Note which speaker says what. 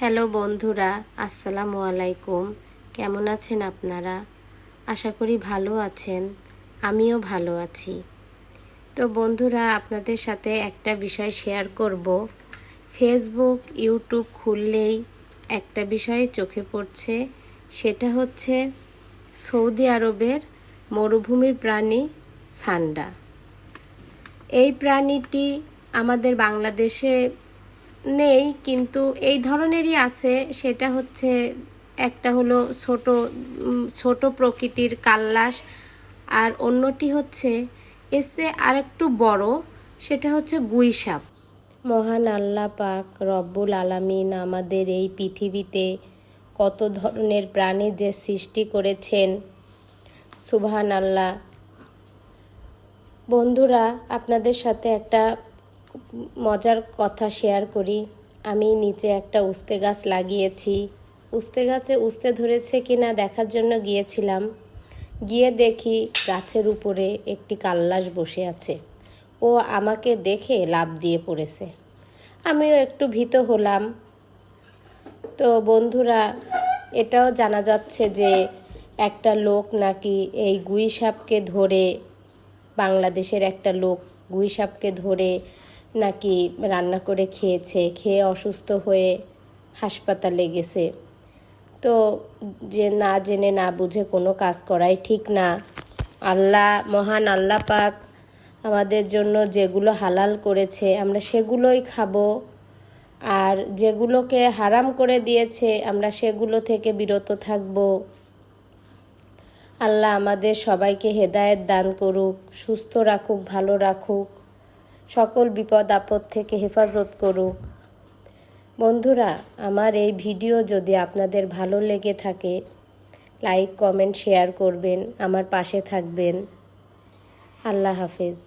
Speaker 1: Hello বন্ধুরা, আসসালামু আলাইকুম। কেমন আছেন আপনারা? আশা করি ভালো আছেন, আমিও ভালো আছি। তো বন্ধুরা, আপনাদের সাথে একটা বিষয় শেয়ার করব। ফেসবুক ইউটিউব খুললেই একটা বিষয় চোখে পড়ছে, সেটা হচ্ছে সৌদি আরবের মরুভূমির প্রাণী সান্ডা। এই প্রাণীটি আমাদের বাংলাদেশে নেই, কিন্তু এই ধরনেরই আছে। সেটা হচ্ছে একটা হলো ছোট ছোট প্রকৃতির কাল্লাস, আর অন্যটি হচ্ছে এসে আরেকটু বড়, সেটা হচ্ছে গুই সাপ মহান আল্লাহ পাক রব্বুল আলামিন আমাদের এই পৃথিবীতে কত ধরনের প্রাণী যে সৃষ্টি করেছেন। সুবহান আল্লাহ বন্ধুরা, আপনাদের সাথে একটা মজার কথা শেয়ার করি। আমি নিচে একটা উস্তে গাছ লাগিয়েছি। উস্তে গাছে উস্তে ধরেছে কিনা দেখার জন্য গিয়েছিলাম। গিয়ে দেখি গাছের উপরে একটি কাল্লাস বসে আছে। ও আমাকে দেখে লাভ দিয়ে পড়েছে। আমিও একটু ভীত হলাম। তো বন্ধুরা, এটাও জানা যাচ্ছে যে একটা লোক নাকি এই গুই সাপকে ধরে, বাংলাদেশের একটা লোক গুই সাপকে ধরে নাকি রান্না করে খেয়েছে, খেয়ে অসুস্থ হয়ে হাসপাতালে গেছে। তো যে না জেনে না বুঝে কোনো কাজ করাই ঠিক না। আল্লাহ, মহান আল্লাহ পাক আমাদের জন্য যেগুলো হালাল করেছে, আমরা সেগুলোই খাব। আর যেগুলোকে হারাম করে দিয়েছে, আমরা সেগুলো থেকে বিরত থাকব। আল্লাহ আমাদের সবাইকে হেদায়েত দান করুক, সুস্থ রাখুক, ভালো রাখুক। সকল বিপদ আপদ থেকে হেফাজত করুক। বন্ধুরা, আমার এই ভিডিও যদি আপনাদের ভালো লেগে থাকে, লাইক, কমেন্ট, শেয়ার করবেন, আমার পাশে থাকবেন। আল্লাহ হাফেজ।